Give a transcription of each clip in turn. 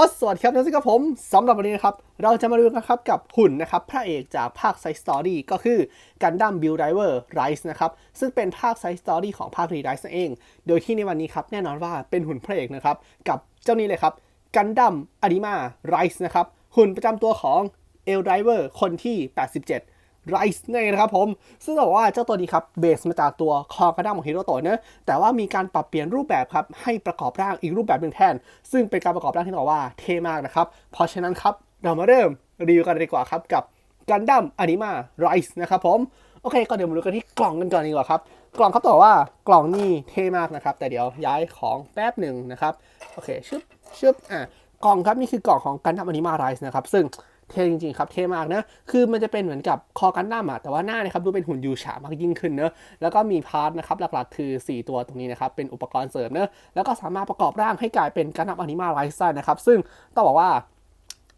อสสวัสดีครับท่นผู้ชมครับผมสำหรับวันนี้นะครับ เราจะมาดูกันครับกับหุ่นนะครับ พระเอกจากภาคไซส์สตอรี่ก็คือกันดั้มบิลไดเวอร์ไรส์นะครับ ซึ่งเป็นภาคไซส์สตอรี่ของภาครีไรส์นั่นเอง โดยที่ในวันนี้ครับ แน่นอนว่าเป็นหุ่นพระเอกนะครับ กับเจ้านี้เลยครับกันดั้มอนิมาไรส์นะครับ หุ่นประจำตัวของเอลไดเวอร์คนที่ 87 ไรส์นั่นเองนะครับผม ซึ่งบอกว่าเจ้าตัวนี้ครับเบสมาจากตัวคอกระด้างของฮิโรโตะนะแต่ว่ามีการปรับเปลี่ยนรูปแบบครับให้ประกอบร่างอีกรูปแบบหนึ่งแทน ซึ่งเป็นการประกอบร่างที่บอกว่าเท่มากนะครับ เพราะฉะนั้นครับเรามาเริ่มรีวิวกันเลยดีกว่าครับกับกันดั้มอนิมาไรส์นะครับผม โอเคก็เดี๋ยวมาดูกันที่กล่องกันก่อนดีกว่าครับ กล่องเขาบอกว่ากล่องนี่เท่มากนะครับ แต่เดี๋ยวย้ายของแป๊บหนึ่งนะครับ โอเคชึบชึบอะกล่องครับนี่คือกล่องของกันดั้มอนิมาไรส์นะครับซึ่ง เท่จริงๆครับ เท่มากนะ คือมันจะเป็นเหมือนกับคอกันดั้มอะแต่ว่าหน้าเนี่ยครับดูเป็นหุ่นยูฉามากยิ่งขึ้นเนอะแล้วก็มีพาร์ทนะครับหลักๆ คือ 4 ตัวตรงนี้นะครับ เป็นอุปกรณ์เสริมเนอะแล้วก็สามารถประกอบร่างให้กลายเป็นกันดั้มอนิมาไรส์ได้นะครับ ซึ่งต้องบอกว่า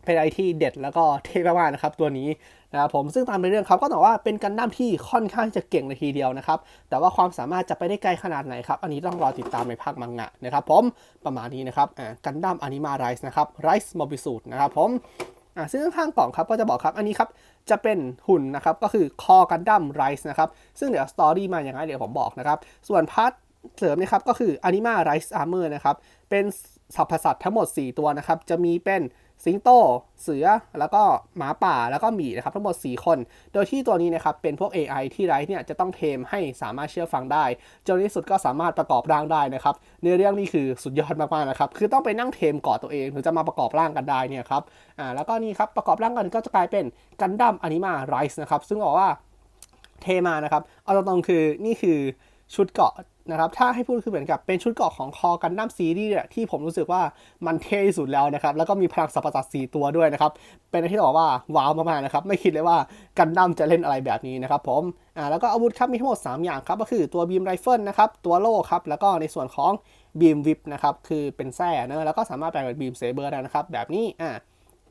เป็นอะไรที่เด็ดแล้วก็เท่มากๆนะครับตัวนี้นะครับผมซึ่งตามในเรื่องครับก็ต้องว่าเป็นกันดั้มที่ค่อนข้างจะเก่งเลยทีเดียวนะครับ แต่ว่าความสามารถจะไปได้ไกลขนาดไหนครับ อันนี้ต้องรอติดตามในภาคมังงะนะครับผมประมาณนี้นะครับกันดั้มอนิมาไรส์นะครับไรส์มอบิสูตนะครับผม อ่าซึ่งข้างกล่องครับก็จะบอกครับอันนี้ครับจะเป็นหุ่นนะครับก็คือคอกันดั้มไรส์นะครับซึ่งเดี๋ยวสตอรี่มาอย่างไรเดี๋ยวผมบอกนะครับส่วนพาร์ทเสริมนะครับก็คืออนิมาไรส์อาร์เมอร์นะครับเป็นสัพพสัตว์ทั้งหมด 4 ตัวนะครับจะมีเป็น สิงโต เสือ แล้วก็หมาป่า แล้วก็หมีนะครับทั้งหมด 4 คน โดยที่ตัวนี้นะครับเป็นพวก AI ที่ไรเนี่ยจะต้องเทมให้สามารถเชื่อฟังได้จนในที่สุดก็สามารถประกอบร่างได้นะครับเนื้อเรื่องนี่คือสุดยอดมากๆนะครับ คือต้องไปนั่งเทมก่อตัวเองถึงจะมาประกอบร่างกันได้เนี่ยครับ อ่า แล้วก็นี่ครับประกอบร่างกันก็จะกลายเป็นกันดั้มอนิมาไรส์นะครับ ซึ่งบอกว่าเทมานะครับ เอาตรงๆคือนี่คือชุดเกาะ นะครับถ้าให้พูดคือเหมือนกับเป็นชุดเกราะของคอกันดั้มซีรีส์เนี่ยที่ผมรู้สึกว่ามันเท่ที่สุดแล้วนะครับ แล้วก็มีพลังสัพพสัตว์4ตัวด้วยนะครับ เป็นอะไรที่ต้องบอกว่าว้าวมากๆนะครับ ไม่คิดเลยว่ากันดั้มจะเล่นอะไรแบบนี้นะครับผมอ่าแล้วก็อาวุธครับมีทั้งหมด 3 อย่างครับ ก็คือตัวบีมไรเฟิลนะครับ ตัวโล่ครับ แล้วก็ในส่วนของบีมวิปนะครับ คือเป็นแส้นะแล้วก็สามารถแปลงเป็นบีมเซเบอร์ได้นะครับ แบบนี้อ่า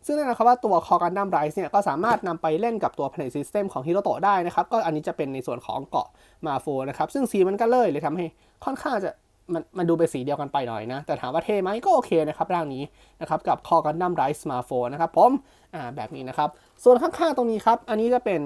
ซึ่งแน่นอนครับว่าตัวคอกันดั้มไรส์เนี่ยก็สามารถนำไปเล่นกับตัว Planet System ของฮิโรโตะได้นะครับ ก็อันนี้จะเป็นในส่วนของเกาะมาโฟนะครับ ซึ่งสีมันก็เลยเลยทำให้ค่อนข้างจะมันมันดูเป็นสีเดียวกันไปหน่อยนะ แต่ถามว่าเท่ไหมก็โอเคนะครับร่างนี้นะครับกับคอกันดั้มไรส์มาโฟนะครับผมอ่าแบบนี้นะครับ ส่วนข้างๆตรงนี้ครับ อันนี้จะเป็น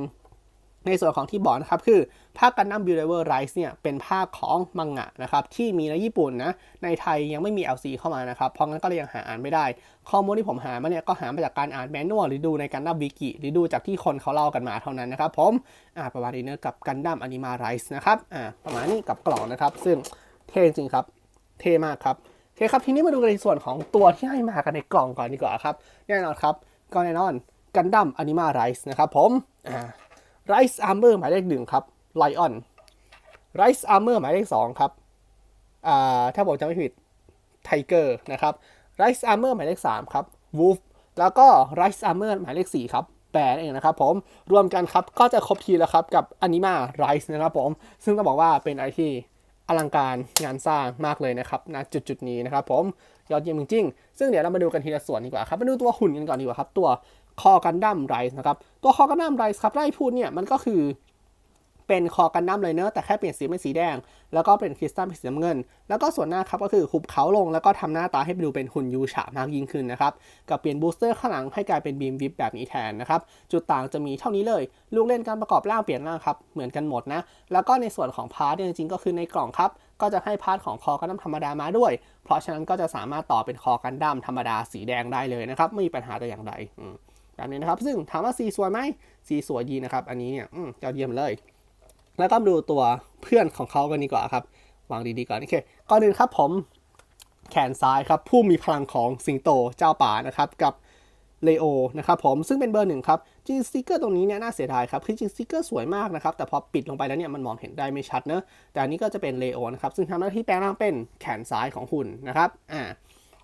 ในส่วนของที่บอกนะครับคือภาคกันดั้มบิลเวอร์ไรส์เนี่ยเป็นภาคของมังงะนะครับที่มีในญี่ปุ่นนะในไทยยังไม่มี LC เข้ามานะครับเพราะงั้นก็เลยยังหาอ่านไม่ได้ ข้อมูลที่ผมหามาเนี่ยก็หามาจากการอ่านแมนนวลหรือดูในกันดั้มวิกิหรือดูจากที่คนเขาเล่ากันมาเท่านั้นนะครับผมอ่าประมาณนี้อกับกันดั้มอนิมาไรส์นะครับอ่าประมาณนี้กับกล่องนะครับ ซึ่งเท่จริงครับเท่มากครับโอเคครับทีนี้มาดูกันในส่วนของตัวที่ให้มากันในกล่องก่อนดีกว่าครับแน่นอนครับก็แน่นอนกันดั้มอนิมาไรส์นะครับผมอ่า ไรส์อาร์เมอร์หมายเลขหนึ่งครับไลออนไรส์อาร์เมอร์หมายเลขสองครับอ่าถ้าผมจำไม่ผิดไทเกอร์นะครับไรส์อาร์เมอร์หมายเลขสามครับวูฟแล้วก็ไรส์อาร์เมอร์หมายเลขสี่ครับแปดเองนะครับผมรวมกันครับก็จะครบทีแล้วครับกับอนิมาไรส์นะครับผมซึ่งต้องบอกว่าเป็นไรที่อลังการงานสร้างมากเลยนะครับณจุดจุดนี้นะครับผม ยอดเยี่ยมจริงๆ ซึ่งเดี๋ยวเรามาดูกันทีละส่วนดีกว่าครับ มาดูตัวหุ่นกันก่อนดีกว่าครับ ตัวคอกันดั้มไรส์นะครับ ตัวคอกันดั้มไรส์ครับไล่พูดเนี่ยมันก็คือเป็นคอกันดั้มเลยเนอะแต่แค่เปลี่ยนสีเป็นสีแดง แล้วก็เป็นคริสตัลเป็นสีน้ำเงิน แล้วก็ส่วนหน้าครับก็คือคุบเขาลง แล้วก็ทำหน้าตาให้ดูเป็นหุ่นยูฉามากยิ่งขึ้นนะครับ กับเปลี่ยนบูสเตอร์ข้างหลังให้กลายเป็นบีมวิปแบบนี้แทนนะครับ จุดต่างจะมีเท่านี้เลย ลูกเล่นการประกอบร่างเปลี่ยนร่างครับ เหมือนกันหมดนะ แล้วก็ในส่วนของพาร์ทจริงๆก็คือในกล่องครับ ก็จะให้พาร์ทของคอกันดั้มธรรมดามาด้วย เพราะฉะนั้นก็จะสามารถต่อเป็นคอกันดั้มธรรมดาสีแดงได้เลยนะครับ ไม่มีปัญหาแต่อย่างใดแบบนี้นะครับ ซึ่งถามว่าสีสวยไหมสีสวยดีนะครับ อันนี้เนี่ยอืมยอดเยี่ยมเลย แล้วก็มาดูตัวเพื่อนของเขากันดีกว่าครับ วางดีๆก่อน โอเค ก่อนอื่นครับผม แขนซ้ายครับ ผู้มีพลังของสิงโตเจ้าป่านะครับ กับ เลโอนะครับผมซึ่งเป็นเบอร์หนึ่งครับจริงสติกเกอร์ตรงนี้เนี่ยน่าเสียดายครับคือจริงสติกเกอร์สวยมากนะครับแต่พอปิดลงไปแล้วเนี่ยมันมองเห็นได้ไม่ชัดเนอะแต่อันนี้ก็จะเป็นเลโอนะครับซึ่งทำหน้าที่แปลงร่างเป็นแขนซ้ายของหุ่นนะครับอ่า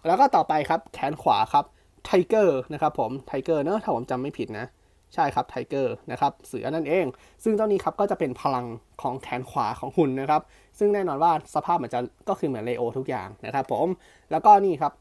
แล้วก็ต่อไปครับแขนขวาครับไทเกอร์นะครับผมไทเกอร์เนอะถ้าผมจำไม่ผิดนะใช่ครับไทเกอร์นะครับเสือนั่นเอง ซึ่งเจ้านี้ครับก็จะเป็นพลังของแขนขวาของหุ่นนะครับ ซึ่งแน่นอนว่าสภาพเหมือนจะก็คือเหมือนเลโอทุกอย่างนะครับผมแล้วก็นี่ครับ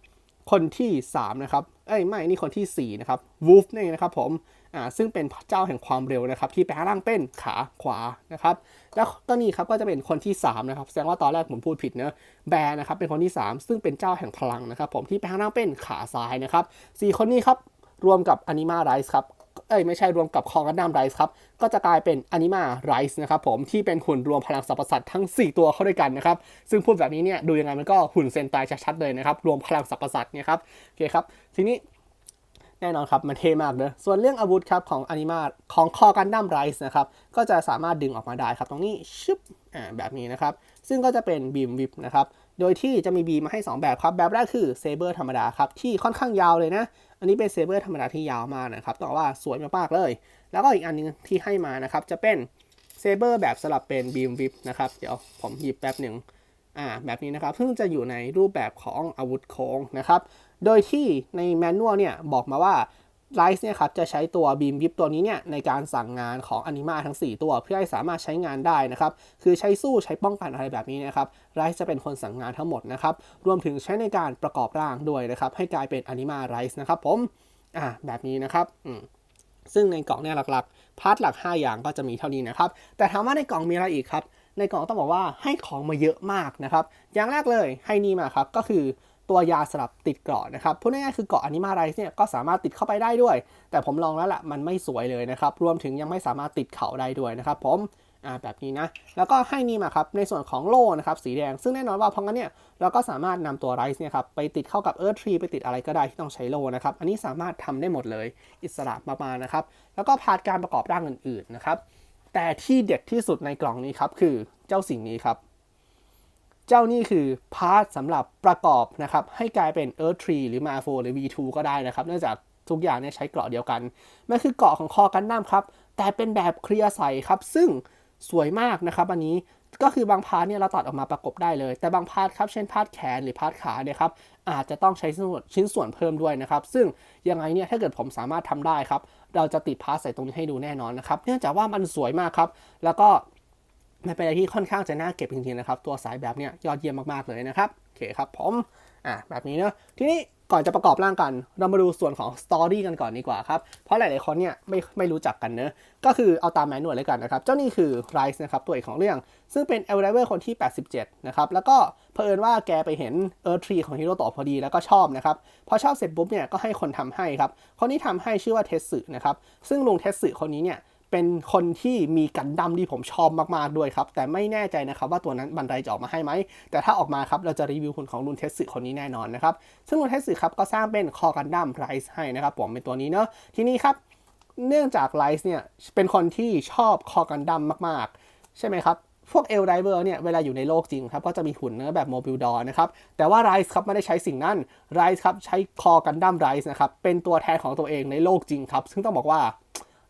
คนที่ 3 นะครับ เอ้ยไม่นี่คนทีสี่ 4 นะครับวูฟนี่นเองนะครับผมอ่าซึ่งเป็นเจ้าแห่งความเร็วนะครับ ที่แปลงร่างเป็นขาขวานะครับ แล้วก็นี่ครับก็จะเป็นคนที่ 3 นะครับ แสดงว่าตอนแรกผมพูดผิดเนอะแบร์นะครับเป็นคนที่ 3 ซึ่งเป็นเจ้าแห่งพลังนะครับ ผมที่แปลงร่างเป็นขาซ้ายนะครับสี่คนนี้ครับรวมกับอนิมาไรส์ครับ เอ้ยไม่ใช่รวมกับคองกันดัมไรส์ครับ ก็จะกลายเป็นอนิมาไรส์นะครับผมที่เป็นหุ่นรวมพลังสรรพสัตว์ทั้ง 4 ตัวเข้าด้วยกันนะครับ ซึ่งพูดแบบนี้เนี่ยดูยังไงมันก็หุ่นเซนไตชัดๆเลยนะครับ รวมพลังสรรพสัตว์เนี่ยครับโอเคครับ ทีนี้แน่นอนครับ มันเท่มากเนอะส่วนเรื่องอาวุธครับของอนิมาของคอกันดัมไรส์นะครับ ก็จะสามารถดึงออกมาได้ครับตรงนี้ชึบอ่าแบบนี้นะครับ ซึ่งก็จะเป็นบีมวิปนะครับ โดยที่จะมีบีมมาให้ 2 แบบครับ แบบแรกคือเซเบอร์ธรรมดาครับ ที่ค่อนข้างยาวเลยนะ อันนี้เป็นเซเบอร์ธรรมดาที่ยาวมากนะครับต้องบอกว่าสวยมากๆเลย แล้วก็อีกอันนึงที่ให้มานะครับ จะเป็นเซเบอร์แบบสลับเป็นบีมวิปนะครับ เดี๋ยวผมหยิบแป๊บหนึ่งอ่าแบบนี้นะครับ ซึ่งจะอยู่ในรูปแบบของอาวุธโค้งนะครับ โดยที่ในแมนนวลเนี่ยบอกมาว่า ไลซ์เนี่ยครับจะใช้ตัวบีมวิปตัวนี้เนี่ยในการสั่งงานของอนิมาทั้ง 4 ตัว เพื่อให้สามารถใช้งานได้นะครับ คือใช้สู้ใช้ป้องกันอะไรแบบนี้นะครับไลซ์จะเป็นคนสั่งงานทั้งหมดนะครับ รวมถึงใช้ในการประกอบร่างด้วยนะครับ ให้กลายเป็นอนิมาไรซ์นะครับผมอ่าแบบนี้นะครับอืมซึ่งในกล่องเนี่ยหลักๆพาร์ทหลัก 5 อย่างก็จะมีเท่านี้นะครับ แต่ถามว่าในกล่องมีอะไรอีกครับ ในกล่องต้องบอกว่าให้ของมาเยอะมากนะครับ อย่างแรกเลยให้นี่มาครับก็คือ ตัวยาสลับติดเกราะนะครับพูดง่ายๆคือเกราะอนิมาไรส์เนี่ยก็สามารถติดเข้าไปได้ด้วย แต่ผมลองแล้วแหละมันไม่สวยเลยนะครับ รวมถึงยังไม่สามารถติดเขาได้ด้วยนะครับผมอ่าแบบนี้นะ แล้วก็ให้นี่มาครับ ในส่วนของโล่นะครับสีแดง ซึ่งแน่นอนว่าเพราะงั้นเนี่ยเราก็สามารถนำตัวไรซ์เนี่ยครับไปติดเข้ากับเอิร์ธทรีไปติดอะไรก็ได้ที่ต้องใช้โล่นะครับ อันนี้สามารถทำได้หมดเลย อิสระมากๆนะครับ แล้วก็พาร์ทการประกอบร่างอื่นๆนะครับ แต่ที่เด็ดที่สุดในกล่องนี้ครับคือเจ้าสิ่งนี้ครับ เจ้านี่คือพาร์ทสำหรับประกอบนะครับให้กลายเป็น Earth Tree หรือ m a 4หรือ V2 ก็ได้นะครับ เนื่องจากทุกอย่างเนี่ยใช้เกราะเดียวกันมันคือเกราะของคอกันดั้มครับ แต่เป็นแบบเคลียร์ใสครับ ซึ่งสวยมากนะครับอันนี้ก็คือบางพาร์ทเนี่ยเราตัดออกมาประกบได้เลย แต่บางพาร์ทครับ เช่นพาร์ทแขนหรือพาร์ทขาเนี่ยครับ อาจจะต้องใช้ชิ้นส่วนเพิ่มด้วยนะครับ ซึ่งยังไงเนี่ยถ้าเกิดผมสามารถทำได้ครับ เราจะติดพาร์ทใส่ตรงนี้ให้ดูแน่นอนนะครับ เนื่องจากว่ามันสวยมากครับ แล้วก็ มันเป็นอะไรที่ค่อนข้างจะน่าเก็บจริงๆนะครับ ตัวสายแบบเนี้ยยอดเยี่ยมมากๆเลยนะครับโอเคครับผมอะแบบนี้เนอะทีนี้ก่อนจะประกอบร่างกัน เรามาดูส่วนของสตอรี่กันก่อนดีกว่าครับ เพราะหลายๆคนเนี่ยไม่ไม่รู้จักกันเนอะก็คือเอาตามแมนนวลเลยกันนะครับ เจ้านี่คือไรส์นะครับตัวเอกของเรื่อง ซึ่งเป็นเอลไดเวอร์คนที่ 87 นะครับ แล้วก็เผอิญว่าแกไปเห็นเอิร์ทรีของฮิโรโตะพอดีแล้วก็ชอบนะครับ พอชอบเสร็จปุ๊บเนี่ยก็ให้คนทำให้ครับ คนที่ทำให้ชื่อว่าเทสสึนะครับ ซึ่งลุงเทสสึคนนี้เนี่ย เป็นคนที่มีกันดั้มที่ผมชอบมาก ๆ ด้วยครับ แต่ไม่แน่ใจนะครับว่าตัวนั้นบันไดจะออกมาให้ไหม แต่ถ้าออกมาครับ เราจะรีวิวหุ่นของลุนเทสสึคนนี้แน่นอนนะครับ ซึ่งลุนเทสสึครับก็สร้างเป็นคอกันดั้มไรส์ให้นะครับผมเป็นตัวนี้เนาะทีนี้ครับ เนื่องจากไรส์เนี่ยเป็นคนที่ชอบคอกันดั้มมาก ๆ ใช่ไหมครับพวกเอลไดเวอร์เนี่ยเวลาอยู่ในโลกจริงครับก็จะมีหุ่นเนื้อแบบโมบิลดอนะครับ แต่ว่าไรส์ครับไม่ได้ใช้สิ่งนั้นไรส์ครับใช้คอกันดั้มไรส์นะครับเป็นตัวแทนของตัวเองในโลกจริงครับ ซึ่งต้องบอกว่า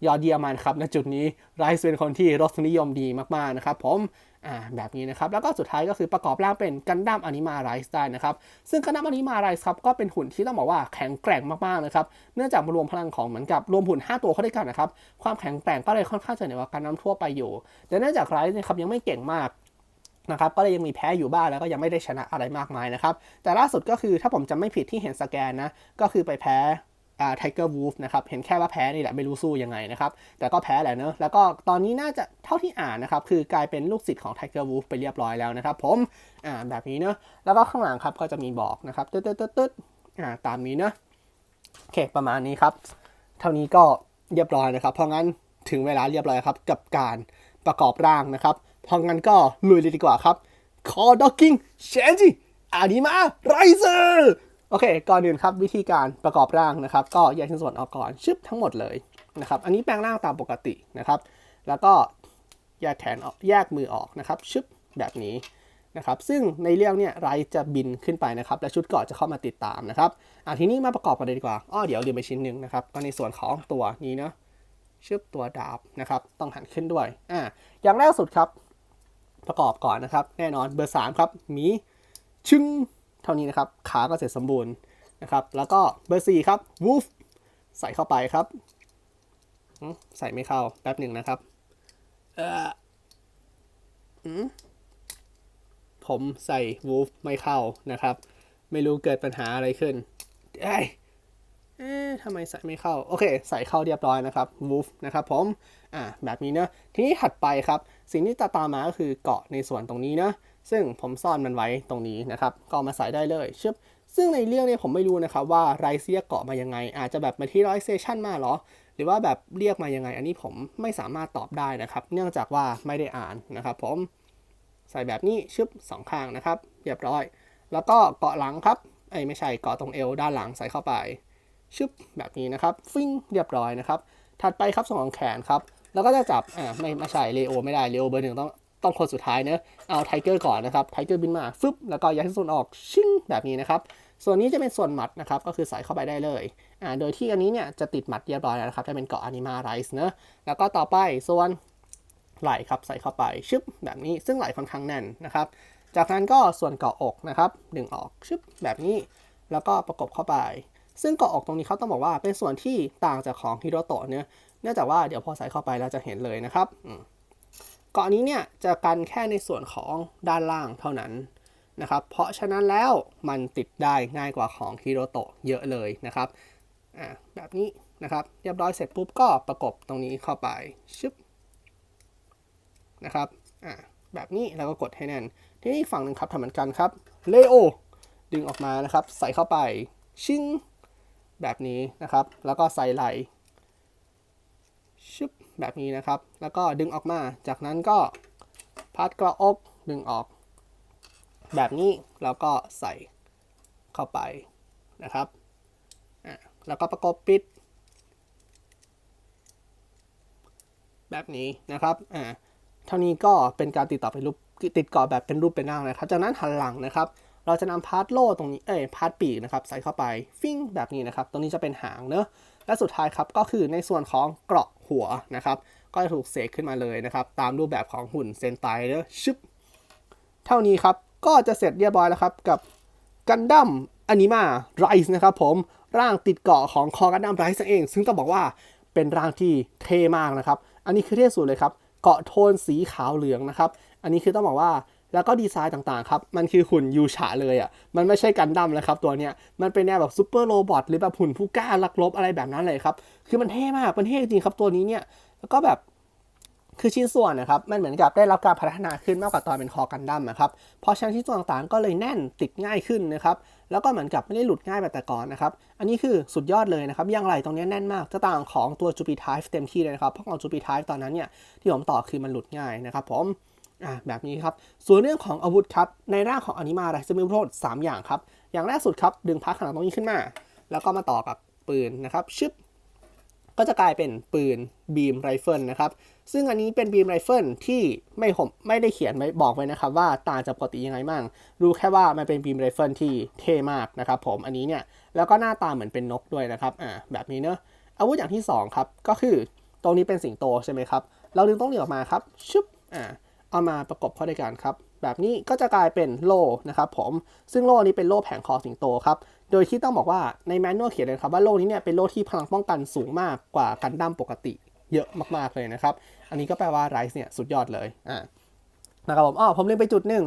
ยอดเยี่ยมมากครับณจุดนี้ไรซ์เป็นคนที่รสนิยมดีมากๆนะครับผมอ่าแบบนี้นะครับ แล้วก็สุดท้ายก็คือประกอบร่างเป็นกันดั้มอนิมาไรซ์ได้นะครับ ซึ่งกันดั้มอนิมาไรซ์ครับก็เป็นหุ่นที่ต้องบอกว่าแข็งแกร่งมากๆนะครับ เนื่องจากมารวมพลังของเหมือนกับรวมหุ่น 5 ตัวเข้าด้วยกันนะครับ ความแข็งแกร่งก็เลยค่อนข้างจะเหนือกว่ากันดั้มทั่วไปอยู่ แต่เนื่องจากไรซ์เนี่ยครับยังไม่เก่งมากนะครับก็เลยยังมีแพ้อยู่บ้างแล้วก็ยังไม่ได้ชนะอะไรมากมายนะครับ แต่ล่าสุดก็คือถ้าผมจำไม่ผิดที่เห็นสแกนนะ ก็คือไปแพ้ อ่าไทเกอร์วูฟนะครับ เห็นแค่ว่าแพ้นี่แหละไม่รู้สู้ยังไงนะครับ แต่ก็แพ้แหละเนอะแล้วก็ตอนนี้น่าจะเท่าที่อ่านนะครับ คือกลายเป็นลูกศิษย์ของไทเกอร์วูฟไปเรียบร้อยแล้วนะครับ ผมอ่าแบบนี้เนอะแล้วก็ข้างหลังครับก็จะมีบอกนะครับตึ๊ดตึ๊ดตึ๊ดตึ๊ดอ่าตามนี้เนอะโอเคประมาณนี้ครับ เท่านี้ก็เรียบร้อยนะครับ เพราะงั้นถึงเวลาเรียบร้อยครับกับการประกอบร่างนะครับ เพราะงั้นก็ลุยเลยดีกว่าครับคอด็อกกิ้งเชนจิอานิมาไรเซอร์ โอเค ก่อนอื่นครับวิธีการประกอบร่างนะครับ ก็แยกชิ้นส่วนออกก่อนชึบทั้งหมดเลยนะครับ อันนี้แปลงร่างตามปกตินะครับ แล้วก็แยกแขนออกแยกมือออกนะครับชึบแบบนี้นะครับ ซึ่งในเรื่องเนี่ยไรจะบินขึ้นไปนะครับ และชุดเกาะจะเข้ามาติดตามนะครับอะทีนี้มาประกอบกันเลยดีกว่าอ้อเดี๋ยวลืมไปชิ้นหนึ่งนะครับก็ในส่วนของตัวนี้เนาะชึบตัวดาบนะครับ ต้องหันขึ้นด้วยอ่าอย่างแรกสุดครับ ประกอบก่อนนะครับ แน่นอนเบอร์3ครับมีชึง ท่านี้นะครับ ขาก็เสร็จสมบูรณ์นะครับ แล้วก็เบอร์4ครับวูฟใส่เข้าไปครับ ใส่ไม่เข้าแป๊บหนึ่งนะครับ เออผมใส่วูฟไม่เข้านะครับ ไม่รู้เกิดปัญหาอะไรขึ้นเอ้ยเอ๊ะทำไมใส่ไม่เข้า โอเค ใส่เข้าเรียบร้อยนะครับ woof นะครับผม อ่า แบบนี้เนอะทีนี้ถัดไปครับ สิ่งที่จะตามมาก็คือเกาะในส่วนตรงนี้นะ ซึ่งผมซ่อนมันไว้ตรงนี้นะครับก็มาใส่ได้เลยชึบซึ่งในเรื่องเนี้ผมไม่รู้นะครับว่าไรเซียเกาะมายังไง อาจจะแบบ materialization มาหรอ หรือว่าแบบเรียกมายังไง อันนี้ผมไม่สามารถตอบได้นะครับ เนื่องจากว่าไม่ได้อ่านนะครับ ผมใส่แบบนี้ชึบสองข้างนะครับ เรียบร้อย แล้วก็เกาะหลังครับไอ้ไม่ใช่เกาะตรงเอวด้านหลังใส่เข้าไปชึบแบบนี้นะครับ ฟิ้งเรียบร้อยนะครับ ถัดไปครับส่วนของแขนครับ แล้วก็จะจับอ่าไม่ไม่ใช่เลโอไม่ได้เลโอเบอร์หนึ่งต้อง ต้องคนสุดท้ายเนอะเอาไทเกอร์ก่อนนะครับไทเกอร์บินมาฟึบแล้วก็ยัดที่ส่วนออกชิ่งแบบนี้นะครับ ส่วนนี้จะเป็นส่วนหมัดนะครับก็คือใส่เข้าไปได้เลยอ่าโดยที่อันนี้เนี่ยจะติดหมัดเรียบร้อยแล้วนะครับจะเป็นเกาะอนิมาไรส์เนอะแล้วก็ต่อไปส่วนไหล่ครับใส่เข้าไปชึบแบบนี้ซึ่งไหล่ค่อนข้างแน่นนะครับ จากนั้นก็ส่วนเกาะอกนะครับดึงออกชึบแบบนี้ แล้วก็ประกบเข้าไป ซึ่งเกาะอกตรงนี้เขาต้องบอกว่าเป็นส่วนที่ต่างจากของฮิโรโตะเนี่ยเนื่องจากว่าเดี๋ยวพอใส่เข้าไปเราจะเห็นเลยนะครับอื เกาะนี้เนี่ยจะกันแค่ในส่วนของด้านล่างเท่านั้นนะครับ เพราะฉะนั้นแล้วมันติดได้ง่ายกว่าของฮิโรโตะเยอะเลยนะครับอ่าแบบนี้นะครับ เรียบร้อยเสร็จปุ๊บก็ประกบตรงนี้เข้าไปชึบนะครับอ่าแบบนี้แล้วก็กดให้แน่น ที่นี่ฝั่งหนึ่งครับทำเหมือนกันครับเลโอดึงออกมานะครับ ใส่เข้าไปชิงแบบนี้นะครับ แล้วก็ใส่ไหลชึบ แบบนี้นะครับ แล้วก็ดึงออกมา จากนั้นก็พัดกระอกดึงออก แบบนี้แล้วก็ใส่เข้าไปนะครับแล้วก็ประกบปิด แบบนี้นะครับอ่าเท่านี้ก็เป็นการติดต่อเป็นรูปติดเกาะแบบเป็นรูปเป็นร่างนะครับ จากนั้นหันหลังนะครับ เราจะนำพาร์ทโล่ตรงนี้เอ้ยพาร์ทปีกนะครับใส่เข้าไปฟิ้งแบบนี้นะครับตรงนี้จะเป็นหางเนอะและสุดท้ายครับก็คือในส่วนของเกราะหัวนะครับก็จะถูกเสกขึ้นมาเลยนะครับตามรูปแบบของหุ่นเซนไตเนอะชึบเท่านี้ครับก็จะเสร็จเรียบร้อยแล้วครับกับกันดั้มอนิมาไรส์นะครับผมร่างติดเกาะของคอกันดั้มไรส์เอง ซึ่งต้องบอกว่าเป็นร่างที่เท่มากนะครับ อันนี้คือเท่สุดเลยครับ เกาะโทนสีขาวเหลืองนะครับ อันนี้คือต้องบอกว่า แล้วก็ดีไซน์ต่างๆครับ มันคือหุ่นยูฉะเลยอะ่ะ มันไม่ใช่กันดั้มนะครับตัวเนี้ย มันเป็นแนวแบบซูเปอร์โรบอทหรือแบบหุ่นผู้กล้าลักลบอะไรแบบนั้นเลยครับ คือมันเท่มาก มันเท่จริงครับตัวนี้เนี่ย แล้วก็แบบคือชิ้นส่วนนะครับ มันเหมือนกับได้รับการพัฒนาขึ้นมากกว่าตอนเป็นคอกันดั้มนะครับ เพราะฉะนั้นชิ้นส่วนต่างๆ ก็เลยแน่นติดง่ายขึ้นนะครับ แล้วก็เหมือนกับไม่ได้หลุดง่ายแบบแต่ก่อนนะครับ อันนี้คือสุดยอดเลยนะครับยางไหลตรงนี้แน่นมากจะต่างของตัวจูปิทายเต็มที่เลยนะครับ เพราะของจูปิทายตอนนั้นเนี่ยที่ผมต่อคือมันหลุดง่ายนะครับผม อ่าแบบนี้ครับ ส่วนเรื่องของอาวุธครับ ในร่างของอนิมาไรจะมีทั้งหมด3อย่างครับ อย่างแรกสุดครับ ดึงพักขนาดตรงนี้ขึ้นมา แล้วก็มาต่อกับปืนนะครับ ชึบ ก็จะกลายเป็นปืนบีมไรเฟิลนะครับ ซึ่งอันนี้เป็นบีมไรเฟิลที่ไม่ผมไม่ได้เขียนไว้บอกไว้นะครับ ว่าต่างจากปกติยังไงมั่งรู้แค่ว่ามันเป็นบีมไรเฟิลที่เท่มากนะครับผม อันนี้เนี่ย แล้วก็หน้าตาเหมือนเป็นนกด้วยนะครับ อ่า แบบนี้เนอะอาวุธอย่างที่สองครับ ก็คือตรงนี้เป็นสิงโตใช่ไหมครับ เราดึงตรงนี้ออกมาครับ ชึบ อ่า เอามาประกบเข้าด้วยกันครับ แบบนี้ก็จะกลายเป็นโล่นะครับผม ซึ่งโล่นี้เป็นโล่แผงคอสิงโตครับ โดยที่ต้องบอกว่าในแมนนวลเขียนเลยครับว่าโล่นี้เนี่ยเป็นโล่ที่พลังป้องกันสูงมากกว่ากันดั้มปกติเยอะมากๆเลยนะครับ อันนี้ก็แปลว่าไรซ์เนี่ยสุดยอดเลย อ่า นะครับผม อ๋อ ผมลืมไปจุดหนึ่ง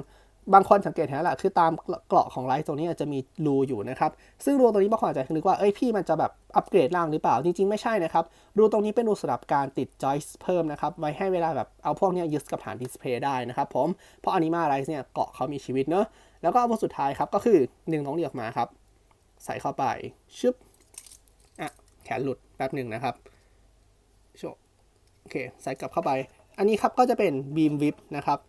บางคนสังเกตเห็นแล้วแหละคือตามเกราะของไลท์ตรงนี้จะมีรูอยู่นะครับ ซึ่งรูตรงนี้บางคนอาจจะนึกว่า เอ้ยพี่มันจะแบบอัปเกรดร่างหรือเปล่า จริง ๆ ไม่ใช่นะครับ รูตรงนี้เป็นรูสำหรับการติดจอยส์เพิ่มนะครับ ไว้ให้เวลาแบบเอาพวกนี้ยึดกับฐานดิสเพย์ได้นะครับผม เพราะอนิมาไรส์เนี่ยเกาะเขามีชีวิตเนอะ แล้วก็อาวุธสุดท้ายครับ ก็คือหนึ่งตรงนี้ออกมาครับ ใส่เข้าไป ชึบ อะ แขนหลุดแป๊บหนึ่งนะครับโชโอเค ใส่กลับเข้าไป อันนี้ครับก็จะเป็นบีมวิปนะครับ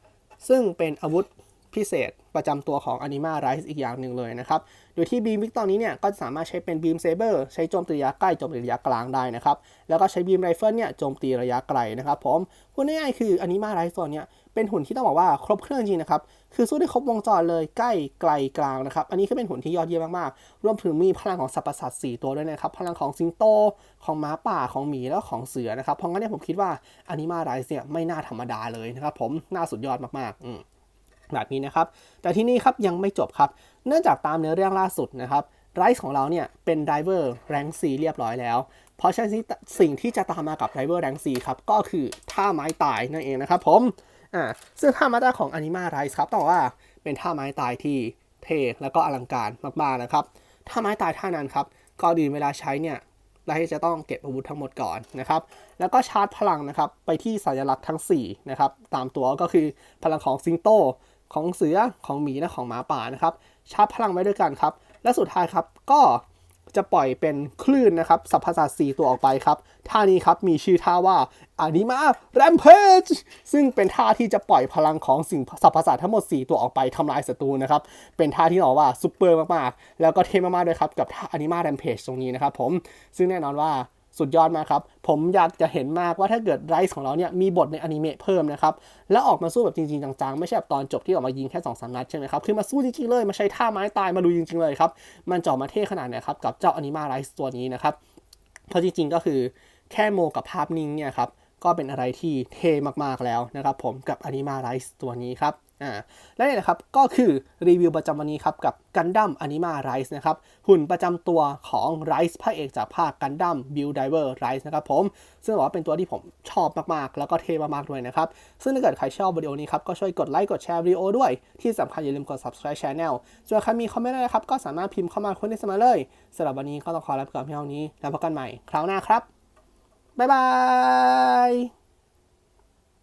ซึ่งเป็นอาวุธ พิเศษประจำตัวของ Anima Rise อีกอย่างหนึ่งเลยนะครับ โดยที่บีมวิกตอนนี้เนี่ยก็จะสามารถใช้เป็นบีมเซเบอร์ใช้โจมตีระยะใกล้โจมตีระยะกลางได้นะครับ แล้วก็ใช้บีมไรเฟิลเนี่ยโจมตีระยะไกลนะครับผมพูดง่ายๆคือ Anima Rise ตัวเนี้ยเป็นหุ่นที่ต้องบอกว่าครบเครื่องจริงนะครับ คือสู้ได้ครบวงจรเลยใกล้ไกลกลางนะครับ อันนี้คือเป็นหุ่นที่ยอดเยี่ยมมากๆ รวมถึงมีพลังของสรรพสัตว์4ตัวด้วยนะครับ พลังของสิงโต ของม้าป่า ของหมี แล้วของเสือนะครับ เพราะงั้นเนี่ยผมคิดว่า Anima Rise เนี่ยไม่น่าธรรมดาเลยนะครับผม น่าสุดยอดมากๆอืม แบบนี้นะครับ แต่ที่นี่ครับยังไม่จบครับ เนื่องจากตามเนื้อเรื่องล่าสุดนะครับไรส์ของเราเนี่ยเป็นไดเวอร์แรงซีเรียบร้อยแล้ว เพราะฉะนั้นสิ่งที่จะตามมากับไดเวอร์แรงซีครับก็คือท่าไม้ตายนั่นเองนะครับผมอ่าซึ่งท่าไม้ตายของ Anima Rise ครับต้องบอกว่าเป็นท่าไม้ตายที่เท่แล้วก็อลังการมากๆนะครับถ้าไม้ตายท่านั้นครับก่อนอื่นเวลาใช้เนี่ยเราจะต้องเก็บอาวุธทั้งหมดก่อนนะครับ แล้วก็ชาร์จพลังนะครับไปที่สัญลักษณ์ทั้ง4นะครับตามตัวก็คือพลังของซิงโต ของเสือของหมีและของหมาป่านะครับชาร์จพลังไว้ด้วยกันครับ และสุดท้ายครับก็จะปล่อยเป็นคลื่นนะครับสัพพสัต4ตัวออกไปครับ ท่านี้ครับมีชื่อท่าว่าอานิมาแรมเพจซึ่งเป็นท่าที่จะปล่อยพลังของสิ่งสัพพสัตทั้งหมด 4 ตัวออกไปทำลายศัตรูนะครับ เป็นท่าที่บอกว่าซุปเปอร์มากๆ แล้วก็เท่มากๆด้วยครับ กับท่าอานิมาแรมเพจตรงนี้นะครับผม ซึ่งแน่นอนว่า สุดยอดมากครับ ผมอยากจะเห็นมากว่าถ้าเกิดไรส์ของเราเนี่ยมีบทในอนิเมะเพิ่มนะครับ แล้วออกมาสู้แบบจริงๆจังๆ ไม่ใช่แบบตอนจบที่ออกมายิงแค่2อสนัดใช่ไหมครับ คือมาสู้จริงๆเลย มาใช้ท่าไม้ตายมาดูจริงๆเลยครับ มันจะอมาเท่ขนาดไหนครับ กับเจ้าอนิมาไรส์ตัวนี้นะครับ เพราะจริงๆก็คือแค่โมกับภาพนิ่งเนี่ยครับก็เป็นอะไรที่เท่มากๆแล้วนะครับผมกับ Anima Rise ตัวนี้ครับ อ่าและนี่นะครับก็คือรีวิวประจำวันนี้ครับกับ Gundam Anima Rise นะครับหุ่นประจำตัวของ Rise พระเอกจากภาค Gundam Build Diver Rise นะครับผม ซึ่งบอกว่าเป็นตัวที่ผมชอบมากๆ แล้วก็เท่มากๆด้วยนะครับ ซึ่งถ้าเกิดใครชอบวิดีโอนี้ครับ ก็ช่วยกดไลค์กดแชร์วิดีโอด้วย ที่สำคัญอย่าลืมกด subscribe channel ส่วนใครมีคอมเมนต์อะไรนะครับก็สามารถพิมพ์เข้ามาคุยในสมาเลยสำหรับวันนี้ก็ต้องขอลาไปก่อนเพียงเท่านี้แล้วพบกันใหม่คราวหน้าครับบ๊ายบาย